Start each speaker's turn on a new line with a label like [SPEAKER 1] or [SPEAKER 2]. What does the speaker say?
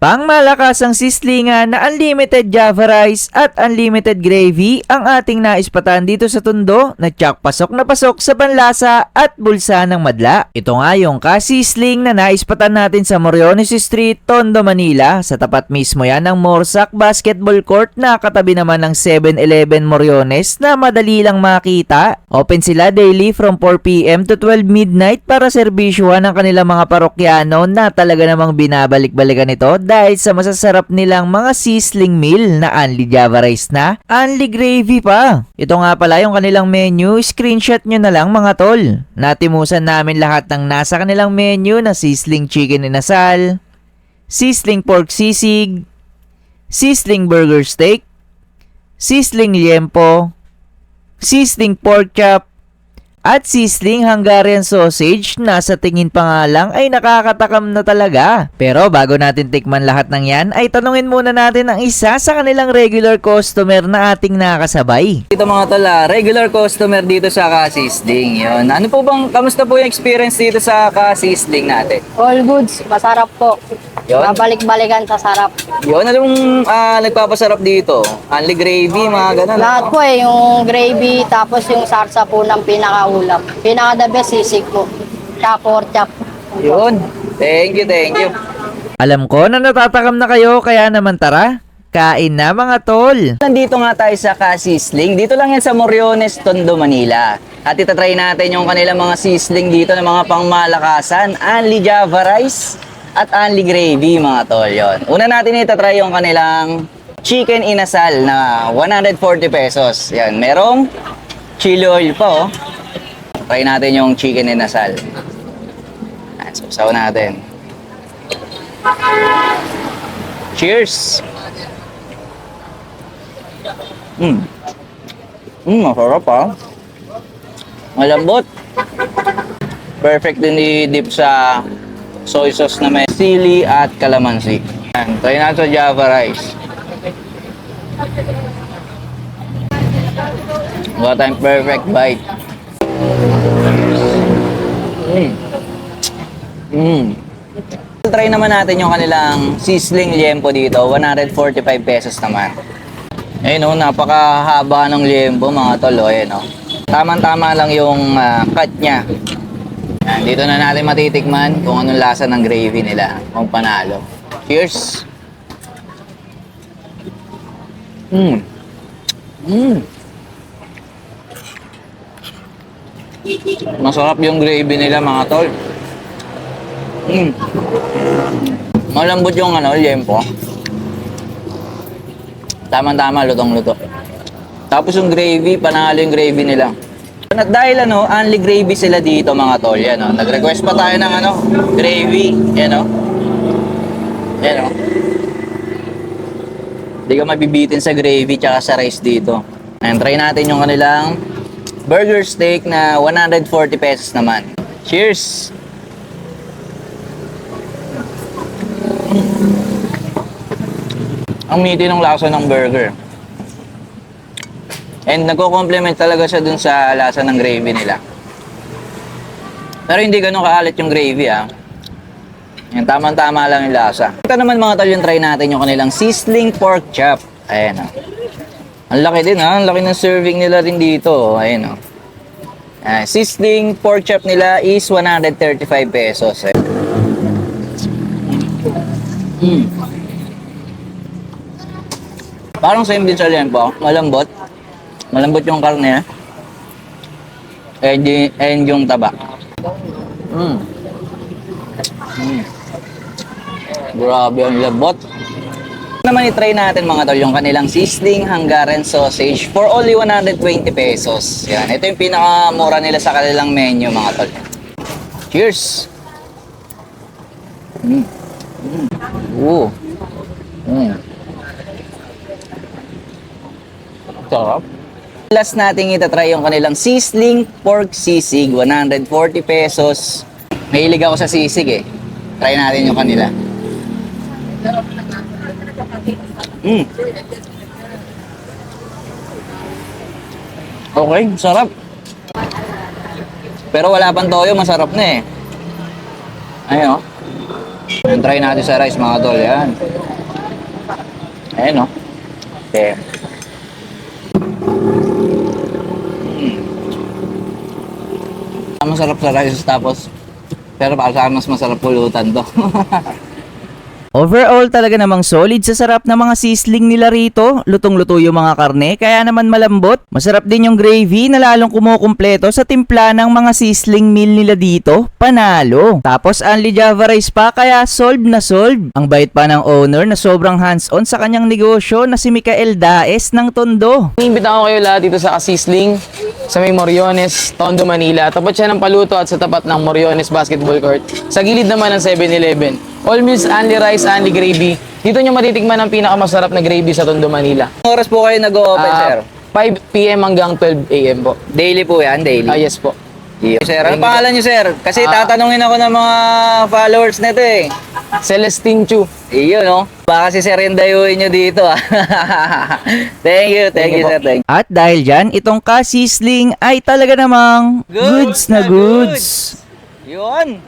[SPEAKER 1] Pangmalakasang sislingan na unlimited java rice at unlimited gravy ang ating naispatan dito sa Tondo na tsak pasok na pasok sa panlasa at bulsa ng madla. Ito nga yung kasisling na naispatan natin sa Moriones Street, Tondo, Manila. Sa tapat mismo yan ng Morsak Basketball Court na katabi naman ng 7-Eleven Moriones na madali lang makita. Open sila daily from 4pm to 12 midnight para serbisyuhan ng kanilang mga parokyano na talaga namang binabalik-balikan ito dahil sa masasarap nilang mga sizzling meal na only java rice na, only gravy pa. Ito nga pala yung kanilang menu, screenshot nyo na lang mga tol. Natimusan namin lahat ng nasa kanilang menu na sizzling chicken inasal, sizzling pork sisig, sizzling burger steak, sizzling liempo, sizzling pork chop, at sizzling Hungarian sausage na sa tingin pa nga lang ay nakakatakam na talaga. Pero bago natin tikman lahat ng yan, ay tanungin muna natin ang isa sa kanilang regular customer na ating nakasabay. Ito mga tala, regular customer dito sa Kasisling. Yun. Ano po bang, kamusta po yung experience dito sa Kasisling natin?
[SPEAKER 2] All goods, masarap po.
[SPEAKER 1] Yun.
[SPEAKER 2] Mabalik-balikan sa sarap.
[SPEAKER 1] Yun, anong ah, nagpapasarap dito? Only gravy, mga ganun.
[SPEAKER 2] Lahat po eh, yung gravy, tapos yung sarsa po ng pinakaulam. Pinaka the best sisig po. Chop or chop.
[SPEAKER 1] Yun. Thank you, thank you. Alam ko na natatakam na kayo, kaya naman tara. Kain na mga tol! Nandito nga tayo sa Kasisling. Dito lang yan sa Moriones, Tondo, Manila. At itatry natin yung kanilang mga sisling dito ng mga pangmalakasan. Only Java rice at only gravy mga tol. Yun. Una natin itatry yung kanilang chicken inasal na 140 pesos. Yan. Merong chili oil pa oh. Try natin yung chicken inasal. Yan, susaw natin. Cheers! Mm. Mm, masarap ah. Malambot. Perfect din i-dip sa soy sauce na may sili at calamansi. Yan, try natin sa java rice. What time perfect bite. Mm. Mm. Try naman natin yung kanilang sizzling liempo dito. 145 pesos naman. Ayun oh, napakahaba ng liempo mga tol. Oh, ayun oh. Tama-tama lang yung ah, cut niya. Dito na natin matitikman kung anong lasa ng gravy nila. Kung panalo. Cheers! Mmm. Mmm. Masarap yung gravy nila mga tol. Mm. Malambot yung ano, liempo. Tama-tama, lutong-luto. Tapos yung gravy, panalo yung gravy nila. At dahil ano, only gravy sila dito mga tol. Yan o. Nag-request pa tayo ng ano, gravy. Yan o. Yan o. Hindi ka mabibitin sa gravy tsaka sa rice dito. Ayan, try natin yung kanilang burger steak na 140 pesos naman. Cheers! Ang meaty ng lasa ng burger. And nagko-complement talaga siya dun sa lasa ng gravy nila. Pero hindi ganun kaalit yung gravy ah. Yan, tamang-tama lang yung lasa. Ito naman mga tol yung try natin yung kanilang sizzling pork chop. Ayan oh. Ang laki din ha. Ang laki ng serving nila rin dito. oh. Ayan oh. Ah, sizzling pork chop nila is 135 pesos. Eh. Mm. Parang same din sa liempo. Malambot. Malambot yung karne. And, y- and yung taba. Mm. Mm. Grabe ang labot. Naman i-try natin mga tol yung kanilang sizzling Hungarian sausage for only 120 pesos. Yan, ito yung pinakamura nila sa kanilang menu mga tol. Cheers! Mm. Mm. Oo. Mm. Sarap. Last natin itatry yung kanilang sizzling pork sisig, 140 pesos. Mahilig ako sa sisig eh. Try natin yung kanila. Mm. Okay, sarap. Pero wala pang toyo, masarap na eh. Ayun oh. Try natin sa rice mga tol, yan. Ayan o. Okay. Masarap sa rice tapos pero para sa mas masarap pulutan to. Overall talaga namang solid sa sarap ng mga sisling nila rito. Lutong-luto yung mga karne, kaya naman malambot. Masarap din yung gravy na lalong kumukumpleto sa timpla ng mga sisling meal nila dito. Panalo. Tapos only Java rice pa, kaya solve na solve. Ang bait pa ng owner na sobrang hands-on sa kanyang negosyo na si Mikael Daes ng Tondo.
[SPEAKER 3] Inimbita ko kayo lahat dito sa Kasisling, sa may Moriones, Tondo, Manila. Tapat siya ng paluto at sa tapat ng Moriones Basketball Court. Sa gilid naman ng 7-Eleven. All meals, only rice, only gravy. Dito nyo matitikman ang pinakamasarap na gravy sa Tondo, Manila.
[SPEAKER 1] Oras po kayo nag-open,
[SPEAKER 3] Ah, 5 p.m. hanggang 12 a.m. po.
[SPEAKER 1] Daily po yan, daily.
[SPEAKER 3] Ah, yes po.
[SPEAKER 1] Sir, ano
[SPEAKER 3] you.
[SPEAKER 1] pangalan niyo, sir? Kasi
[SPEAKER 3] Ah.
[SPEAKER 1] tatanungin ako ng mga followers nito eh.
[SPEAKER 3] Celestine Chu.
[SPEAKER 1] Iyon, no? Baka si Sir yung dayuhin nyo dito, ah. thank you, thank,
[SPEAKER 3] Thank
[SPEAKER 1] you,
[SPEAKER 3] you po.
[SPEAKER 1] sir. Thank At dahil dyan, itong kasisling ay talaga namang goods, na goods. Yun.